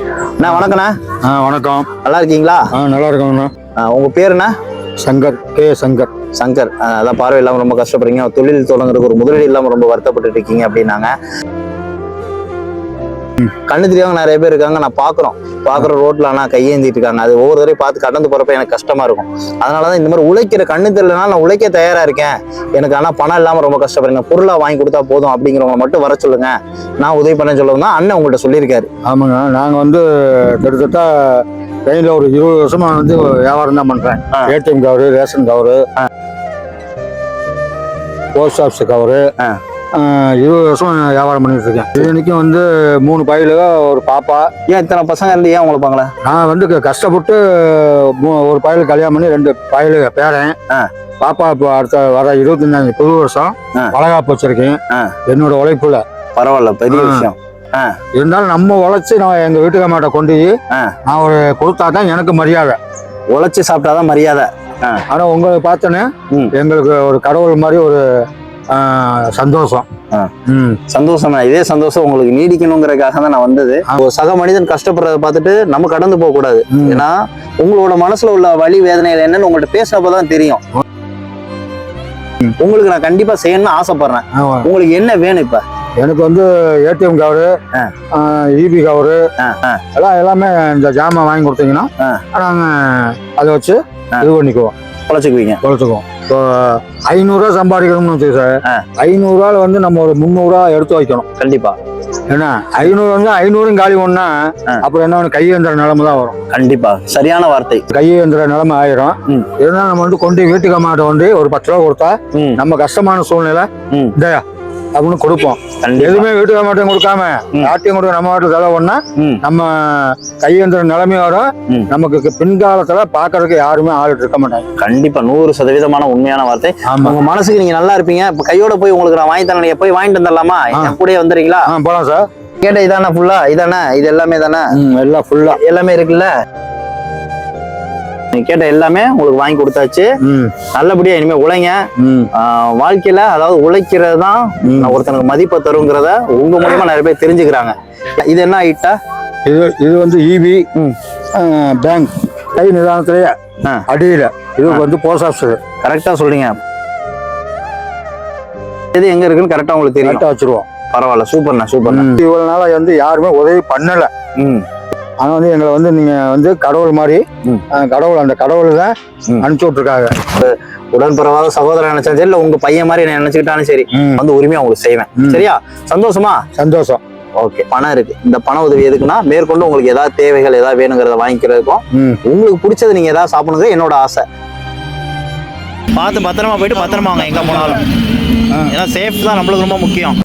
அண்ணா வணக்கண்ணா ஆ வணக்கம். நல்லா இருக்கீங்களா? ஆ நல்லா இருக்கோங்கண்ணா உங்க பேர் என்ன சங்கர் கே. சங்கர். சங்கர். அதான் பார்வை இல்லாம ரொம்ப கஷ்டப்படுறீங்க. தொழில் தொடங்குறதுக்கு ஒரு முதலீடு இல்லாம ரொம்ப வருத்தப்பட்டு இருக்கீங்க அப்படின்னாங்க. கண்ணு தெரியாம நிறைய பேர் இருக்காங்க. நான் பாக்குறோம் பாக்குற ரோட்ல ஆனா கையேந்திட்டு இருக்காங்க. அது ஒவ்வொரு தடவை பார்த்து கடந்து போறப்ப எனக்கு கஷ்டமா இருக்கும். அதனாலதான் இந்த மாதிரி உழைக்கிற கண்ணு தெரியலனா நான் உழைக்க தயாரா இருக்கேன். எனக்கு ஆனா பணம் இல்லாம ரொம்ப கஷ்டப்படுறேன். பொருளா வாங்கி கொடுத்தா போதும் அப்படிங்கிறவங்க மட்டும் வர சொல்லுங்க. நான் உதவி பண்ண சொல்லவும் தான் அண்ணன் உங்கள்கிட்ட சொல்லியிருக்காரு. ஆமாங்க. நாங்கள் வந்து கிட்டத்தட்ட ட்ரெயினில் ஒரு இருபது வருஷமா வந்து வியாபாரம் தான் பண்ணுறேன் ஆ. ATM cover ration cover post office cover. இருபது வருஷம் வியாபாரம் பண்ணிட்டு இருக்கேன் இன்னைக்கும் வந்து மூணு பையில ஒரு பாப்பா ஏன் இத்தனை பசங்க இருந்து ஏன் உங்களை பாங்களா நான் வந்து கஷ்டப்பட்டு ஒரு பையல் கல்யாணம் பண்ணி ரெண்டு பையல் பேரன். பாப்பா இப்போ அடுத்த வர இருபத்தஞ்சாம் புது வருஷம். வளகாப்பு வச்சிருக்கேன். என்னோட உழைப்புல பரவாயில்ல பெரிய. விஷயம் இருந்தாலும் நம்ம உழைச்சி நான் எங்க வீட்டுக்காமாட்ட கொண்டு போய். நான் ஒரு கொடுத்தா தான் எனக்கு மரியாதை உழைச்சு சாப்பிட்டாதான் மரியாதை ஆனா உங்களை பார்த்தோன்னே. எங்களுக்கு ஒரு கடவுள் மாதிரி ஒரு சந்தோஷம். ம் சந்தோஷம். இதே சந்தோஷம் உங்களுக்கு நீடிக்கணுங்கிறதுக்காக தான் நான் வந்தது ஒரு சக மனிதன் கஷ்டப்படுறத பார்த்துட்டு நம்ம கடந்து போக கூடாது. ஏன்னா உங்களோட மனசுல உள்ள வலி வேதனைகள் என்னன்னு உங்கள்ட்ட பேசுறப்பதான் தெரியும் உங்களுக்கு நான் கண்டிப்பா செய்யணும்னு ஆசைப்படுறேன். உங்களுக்கு என்ன வேணும் இப்ப எனக்கு வந்து ஏடிஎம் கவரு. EB cover. எல்லாம் எல்லாமே இந்த ஜாமான் வாங்கி கொடுத்தீங்கன்னா ஆ. நாங்க அதை வச்சு. இது பண்ணிக்குவோம் பொழைச்சுக்குவீங்க குறைச்சிக்குவோம் இப்போ ஐநூறுரூவா சம்பாதிக்கணும்னு வச்சு சார். ஐநூறுரூவால வந்து நம்ம ஒரு முந்நூறுரூவா எடுத்து வைக்கணும். கண்டிப்பா. ஏன்னா ஐநூறு வந்து ஐநூறும் காலி ஆ. அப்புறம் என்ன ஒண்ணு கையேந்திர நிலைமை தான் வரும். கண்டிப்பா. சரியான வார்த்தை. கையேந்திர நிலைமை ஆயிரும். இருந்தாலும் நம்ம வந்து கொண்டு வீட்டுக்கு அம்மாட்ட கொண்டு ஒரு பத்து ரூபா கொடுத்தா நம்ம கஷ்டமான சூழ்நிலை. ம். அப்படின்னு கொடுப்போம். எதுவுமே வீட்டுக்கு அம்மாட்டையும் கொடுக்காம ம். யார்ட்டையும் கொடுக்க நம்ம வீட்டு செலவு பண்ணா ம், நம்ம கையேந்திர நிலைமை வரும். நமக்கு பின்காலத்துல பாக்குறதுக்கு யாருமே ஆள் இருக்க மாட்டாங்க. கண்டிப்பா நூறு சதவீதமான உண்மையான வார்த்தை. உங்க மனசுக்கு நீங்க நல்லா இருப்பீங்க. இப்ப கையோட போய் உங்களுக்கு நான் வாங்கி தரேன் போய் வாங்கிட்டு வந்துடலாமா? கூடயே வந்துடுறீங்களா? போலாம் சார். கேட்ட இதானே ஃபுல்லா இதானே? இது எல்லாமே தானே எல்லாம் ஃபுல்லா எல்லாமே இருக்குல்ல? நீங்க கேட்ட எல்லாமே உங்களுக்கு வாங்கி கொடுத்தாச்சு. நல்லபடியா இனிமே உழைங்க. வாழ்க்கையில அதாவது உழைக்கிறது தான். ஒருத்தனுக்கு மதிப்பை தருங்கிறத உங்க மூலியமா நிறைய பேர் தெரிஞ்சுக்கிறாங்க. இது என்ன ஐட்டா இது இது வந்து இபி ம். பேங்க் கை நிதானத்திலேயே. அடியில. இது வந்து போஸ்ட் ஆஃபீஸ் கரெக்டா சொல்றீங்க. இது எங்க இருக்குன்னு கரெக்டா உங்களுக்கு தெரியும். வச்சிருவோம். பரவாயில்ல சூப்பர்ண்ணா சூப்பர்ண்ணா இவ்வளவு நாளா வந்து யாருமே உதவி பண்ணல. ம் ஆனா வந்து எங்களை வந்து நீங்க வந்து கடவுள் மாதிரி கடவுள் அந்த கடவுள் தான். அனுப்பிச்சு விட்டுருக்காங்க. உடன்பிறவாத சகோதரன் நினைச்சாலும் சரி இல்ல உங்க பையன் மாதிரி என்ன நினைச்சுக்கிட்டாலும் சரி வந்து உரிமையா உங்களுக்கு செய்வேன். சரியா? சந்தோஷமா? சந்தோஷம். ஓகே பணம் இருக்கு. இந்த பண உதவி எதுக்குன்னா மேற்கொண்டு உங்களுக்கு ஏதாவது தேவைகள் ஏதாவது வேணுங்கிறத வாங்கிக்கிறதுக்கும் உங்களுக்கு பிடிச்சது நீங்க ஏதாவது சாப்பிடுங்க என்னோட ஆசை. பார்த்து பத்திரமா போயிட்டு பத்திரமா வாங்க எங்க போனாலும். ஏன்னா சேஃப் தான் நம்மளுக்கு ரொம்ப முக்கியம்.